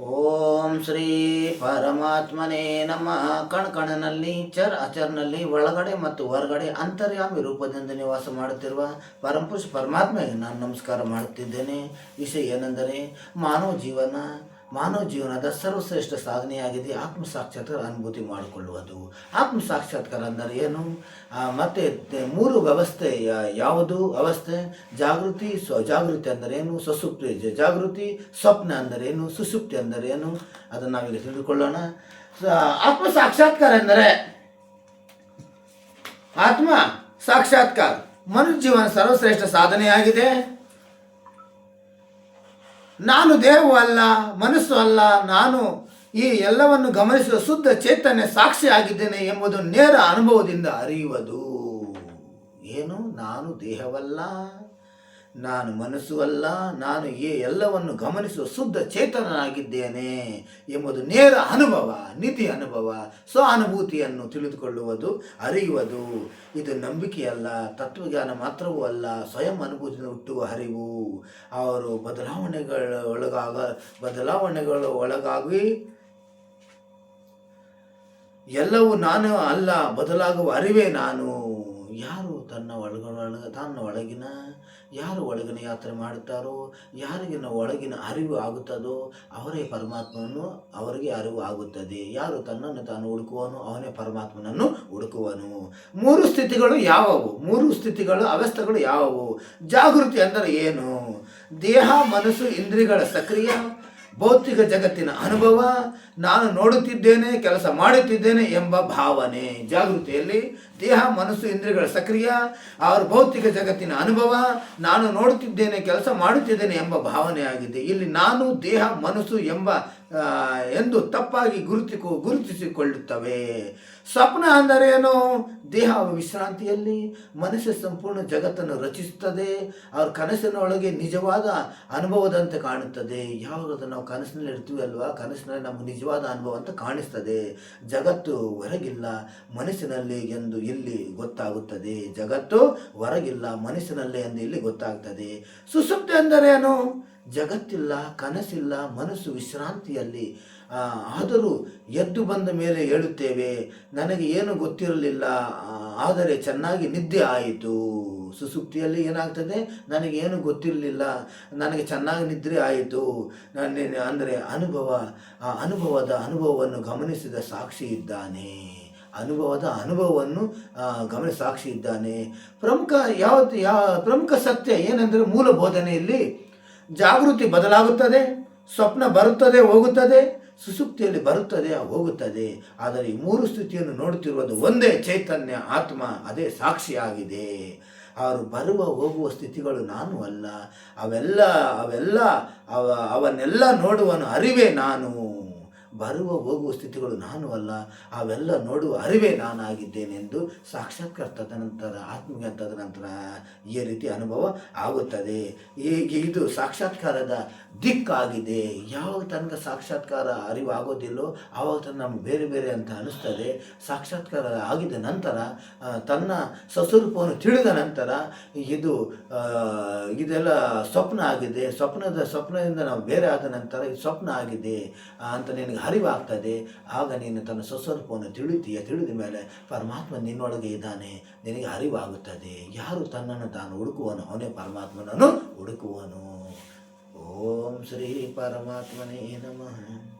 ಓಂ ಶ್ರೀ ಪರಮಾತ್ಮನೇ ನಮ್ಮ ಕಣ್ಕಣನಲ್ಲಿ, ಚರ್ ಅಚರ್ನಲ್ಲಿ, ಒಳಗಡೆ ಮತ್ತು ಹೊರಗಡೆ ಅಂತರ್ಯಾಮಿ ರೂಪದಿಂದ ನಿವಾಸ ಮಾಡುತ್ತಿರುವ ಪರಮಪುರುಷ ಪರಮಾತ್ಮೆಗೆ ನಾನು ನಮಸ್ಕಾರ ಮಾಡುತ್ತಿದ್ದೇನೆ. ವಿಷಯ ಏನೆಂದರೆ ಮಾನವ ಜೀವನ ಮಾನವ ಜೀವನದ ಸರ್ವಶ್ರೇಷ್ಠ ಸಾಧನೆಯಾಗಿದೆ ಆತ್ಮ ಸಾಕ್ಷಾತ್ಕಾರ ಅನುಭೂತಿ ಮಾಡಿಕೊಳ್ಳುವುದು. ಆತ್ಮ ಸಾಕ್ಷಾತ್ಕಾರ ಅಂದರೆ ಏನು ಮತ್ತೆ ಮೂರು ವ್ಯವಸ್ಥೆ ಯಾವುದು ವ್ಯವಸ್ಥೆ? ಜಾಗೃತಿ, ಸ್ವ, ಜಾಗೃತಿ ಅಂದರೆ ಏನು? ಸುಸುಪ್ತಿ ಜ- ಜಾಗೃತಿ, ಸ್ವಪ್ನ ಅಂದರೆ ಏನು? ಸುಸುಪ್ತಿ ಅಂದರೆ ಏನು? ಅದನ್ನು ನಾವೀಗ ತಿಳಿದುಕೊಳ್ಳೋಣ. ಆತ್ಮ ಸಾಕ್ಷಾತ್ಕಾರ ಎಂದರೆ ಆತ್ಮ ಸಾಕ್ಷಾತ್ಕಾರ. ಮನುಷ್ಯ ಜೀವನ ಸರ್ವಶ್ರೇಷ್ಠ ಸಾಧನೆಯಾಗಿದೆ. ನಾನು ದೇಹವೂ ಅಲ್ಲ, ಮನಸ್ಸು ಅಲ್ಲ, ನಾನು ಈ ಎಲ್ಲವನ್ನು ಗಮನಿಸುವ ಶುದ್ಧ ಚೇತನ್ಯ ಸಾಕ್ಷಿ ಆಗಿದ್ದೇನೆ ಎಂಬುದು ನೇರ ಅನುಭವದಿಂದ ಅರಿಯುವುದು. ಏನು? ನಾನು ದೇಹವಲ್ಲ. ನಾನು ಮನಸ್ಸು ಅಲ್ಲ, ನಾನು ಈ ಎಲ್ಲವನ್ನು ಗಮನಿಸುವ ಶುದ್ಧ ಚೇತನನಾಗಿದ್ದೇನೆ ಎಂಬುದು ನೇರ ಅನುಭವ ನಿತಿ ಅನುಭವ ಸ್ವಾನುಭೂತಿಯನ್ನು ತಿಳಿದುಕೊಳ್ಳುವುದು, ಅರಿಯುವುದು. ಇದು ನಂಬಿಕೆಯಲ್ಲ, ತತ್ವಜ್ಞಾನ ಮಾತ್ರವೂ ಅಲ್ಲ, ಸ್ವಯಂ ಅನುಭೂತಿಯನ್ನು ಹುಟ್ಟುವ ಅರಿವು ಅವರು ಬದಲಾವಣೆಗಳ ಒಳಗಾಗ, ಬದಲಾವಣೆಗಳ ಒಳಗಾಗಿ ಎಲ್ಲವೂ ನಾನು ಅಲ್ಲ, ಬದಲಾಗುವ ಅರಿವೇ ನಾನು. ಯಾರು ತನ್ನ ಒಳಗೊಳಗ ತನ್ನ ಒಳಗಿನ, ಯಾರು ಒಳಗಿನ ಯಾತ್ರೆ ಮಾಡುತ್ತಾರೋ, ಯಾರಿಗಿನ ಒಳಗಿನ ಅರಿವು ಆಗುತ್ತದೋ ಅವರೇ ಪರಮಾತ್ಮನನ್ನು ಅವರಿಗೆ ಅರಿವು ಆಗುತ್ತದೆ. ಯಾರು ತನ್ನನ್ನು ತಾನು ಹುಡುಕುವನು ಅವನೇ ಪರಮಾತ್ಮನನ್ನು ಹುಡುಕುವನು. ಮೂರು ಸ್ಥಿತಿಗಳು ಯಾವುವು? ಮೂರು ಸ್ಥಿತಿಗಳು, ಅವಸ್ಥೆಗಳು ಯಾವುವು? ಜಾಗೃತಿ ಅಂದರೆ ಏನು? ದೇಹ, ಮನಸ್ಸು, ಇಂದ್ರಿಯಗಳ ಸಕ್ರಿಯ ಭೌತಿಕ ಜಗತ್ತಿನ ಅನುಭವ, ನಾನು ನೋಡುತ್ತಿದ್ದೇನೆ, ಕೆಲಸ ಮಾಡುತ್ತಿದ್ದೇನೆ ಎಂಬ ಭಾವನೆ. ಜಾಗೃತಿಯಲ್ಲಿ ದೇಹ, ಮನಸ್ಸು, ಇಂದ್ರಿಯಗಳ ಸಕ್ರಿಯ. ಅವರ ಭೌತಿಕ ಜಗತ್ತಿನ ಅನುಭವ, ನಾನು ನೋಡುತ್ತಿದ್ದೇನೆ, ಕೆಲಸ ಮಾಡುತ್ತಿದ್ದೇನೆ ಎಂಬ ಭಾವನೆ ಆಗಿದೆ. ಇಲ್ಲಿ ನಾನು, ದೇಹ, ಮನಸ್ಸು ಎಂಬ ಎಂದು ತಪ್ಪಾಗಿ ಗುರುತಿಕೊ, ಗುರುತಿಸಿಕೊಳ್ಳುತ್ತವೆ. ಸ್ವಪ್ನ ಅಂದರೆ ಏನು? ದೇಹ ವಿಶ್ರಾಂತಿಯಲ್ಲಿ, ಮನಸ್ಸು ಸಂಪೂರ್ಣ ಜಗತ್ತನ್ನು ರಚಿಸುತ್ತದೆ. ಅವ್ರ ಕನಸಿನೊಳಗೆ ನಿಜವಾದ ಅನುಭವದಂತೆ ಕಾಣುತ್ತದೆ. ಯಾವಾಗ ನಾವು ಕನಸಿನಲ್ಲಿ ಇರ್ತೀವಿ ಅಲ್ವಾ? ಕನಸಿನಲ್ಲಿ ನಮ್ಮ ನಿಜವಾದ ಅನುಭವ ಅಂತ ಕಾಣಿಸ್ತದೆ. ಜಗತ್ತು ಹೊರಗಿಲ್ಲ, ಮನಸ್ಸಿನಲ್ಲಿ ಎಂದು ಇಲ್ಲಿ ಗೊತ್ತಾಗುತ್ತದೆ. ಜಗತ್ತು ಹೊರಗಿಲ್ಲ, ಮನಸ್ಸಿನಲ್ಲಿ ಎಂದು ಇಲ್ಲಿ ಗೊತ್ತಾಗ್ತದೆ. ಸುಸುಪ್ತಿ ಎಂದರೇನು ಜಗತ್ತಿಲ್ಲ, ಕನಸಿಲ್ಲ, ಮನಸ್ಸು ವಿಶ್ರಾಂತಿಯಲ್ಲಿ ಆದರೂ ಎದ್ದು ಬಂದ ಮೇಲೆ ಹೇಳುತ್ತೇವೆ, ನನಗೆ ಏನು ಗೊತ್ತಿರಲಿಲ್ಲ ಆದರೆ ಚೆನ್ನಾಗಿ ನಿದ್ದೆ ಆಯಿತು. ಸುಸುಪ್ತಿಯಲ್ಲಿ ಏನಾಗ್ತದೆ? ನನಗೆ ಏನು ಗೊತ್ತಿರಲಿಲ್ಲ, ನನಗೆ ಚೆನ್ನಾಗಿ ನಿದ್ರೆ ಆಯಿತು. ನನ್ನ, ಅಂದರೆ ಅನುಭವ, ಆ, ಅನುಭವದ ಅನುಭವವನ್ನು ಗಮನಿಸಿದ ಸಾಕ್ಷಿ ಇದ್ದಾನೆ. ಅನುಭವದ ಅನುಭವವನ್ನು ಗಮನ ಸಾಕ್ಷಿ ಇದ್ದಾನೆ. ಪ್ರಮುಖ ಯಾವತ್ತು ಯಾವ ಪ್ರಮುಖ ಸತ್ಯ ಏನೆಂದರೆ ಮೂಲ ಬೋಧನೆಯಲ್ಲಿ ಜಾಗೃತಿ ಬದಲಾಗುತ್ತದೆ, ಸ್ವಪ್ನ ಬರುತ್ತದೆ, ಹೋಗುತ್ತದೆ ಸುಸುಪ್ತಿಯಲ್ಲಿ ಬರುತ್ತದೆ, ಹೋಗುತ್ತದೆ. ಆದರೆ ಈ ಮೂರು ಸ್ಥಿತಿಯನ್ನು ನೋಡುತ್ತಿರುವುದು ಒಂದೇ ಚೈತನ್ಯ, ಆತ್ಮ, ಅದೇ ಸಾಕ್ಷಿಯಾಗಿದೆ. ಅವರು ಬರುವ, ಹೋಗುವ ಸ್ಥಿತಿಗಳು ನಾನು ಅಲ್ಲ. ಅವೆಲ್ಲ ಅವೆಲ್ಲ ಅವ, ಅವನ್ನೆಲ್ಲ ನೋಡುವನು ಅರಿವೇ ನಾನು. ಬರುವ ಹೋಗುವ ಸ್ಥಿತಿಗಳು ನಾನು ಅಲ್ಲ, ಅವೆಲ್ಲ ನೋಡುವ ಅರಿವೇ ನಾನಾಗಿದ್ದೇನೆ ಎಂದು ಸಾಕ್ಷಾತ್ಕಾರ ತದನಂತರ ಆತ್ಮೀಯ ತದನಂತರ ಈ ರೀತಿ ಅನುಭವ ಆಗುತ್ತದೆ. ಹೀಗೆ ಇದು ಸಾಕ್ಷಾತ್ಕಾರದ ದಿಕ್ಕಾಗಿದೆ. ಯಾವಾಗ ತನಕ ಸಾಕ್ಷಾತ್ಕಾರ ಅರಿವಾಗೋದಿಲ್ಲೋ ಆವಾಗ ತನಕ ನಮ್ಗೆ ಬೇರೆ ಬೇರೆ ಅಂತ ಅನಿಸ್ತದೆ. ಸಾಕ್ಷಾತ್ಕಾರ ಆಗಿದ ನಂತರ ತನ್ನ ಸ್ವಸ್ವರೂಪವನ್ನು ತಿಳಿದ ನಂತರ ಇದು ಇದೆಲ್ಲ ಸ್ವಪ್ನ ಆಗಿದೆ. ಸ್ವಪ್ನದ ಸ್ವಪ್ನದಿಂದ ನಾವು ಬೇರೆ ಆದ ನಂತರ ಇದು ಸ್ವಪ್ನ ಆಗಿದೆ ಅಂತ ನಿನಗೆ ಅರಿವಾಗ್ತದೆ ಆಗ ನೀನು ತನ್ನ ಸ್ವಸ್ವರೂಪವನ್ನು ತಿಳಿತೀಯ. ತಿಳಿದ ಮೇಲೆ ಪರಮಾತ್ಮ ನಿನ್ನೊಳಗೆ ಇದ್ದಾನೆ. ನಿನಗೆ ಅರಿವಾಗುತ್ತದೆ ಯಾರು ತನ್ನನ್ನು ತಾನು ಹುಡುಕುವನು ಅವನೇ ಪರಮಾತ್ಮನನ್ನು ಹುಡುಕುವನು. ಓಂ ಶ್ರೀ ಪರಮಾತ್ಮನೇ ನಮಃ.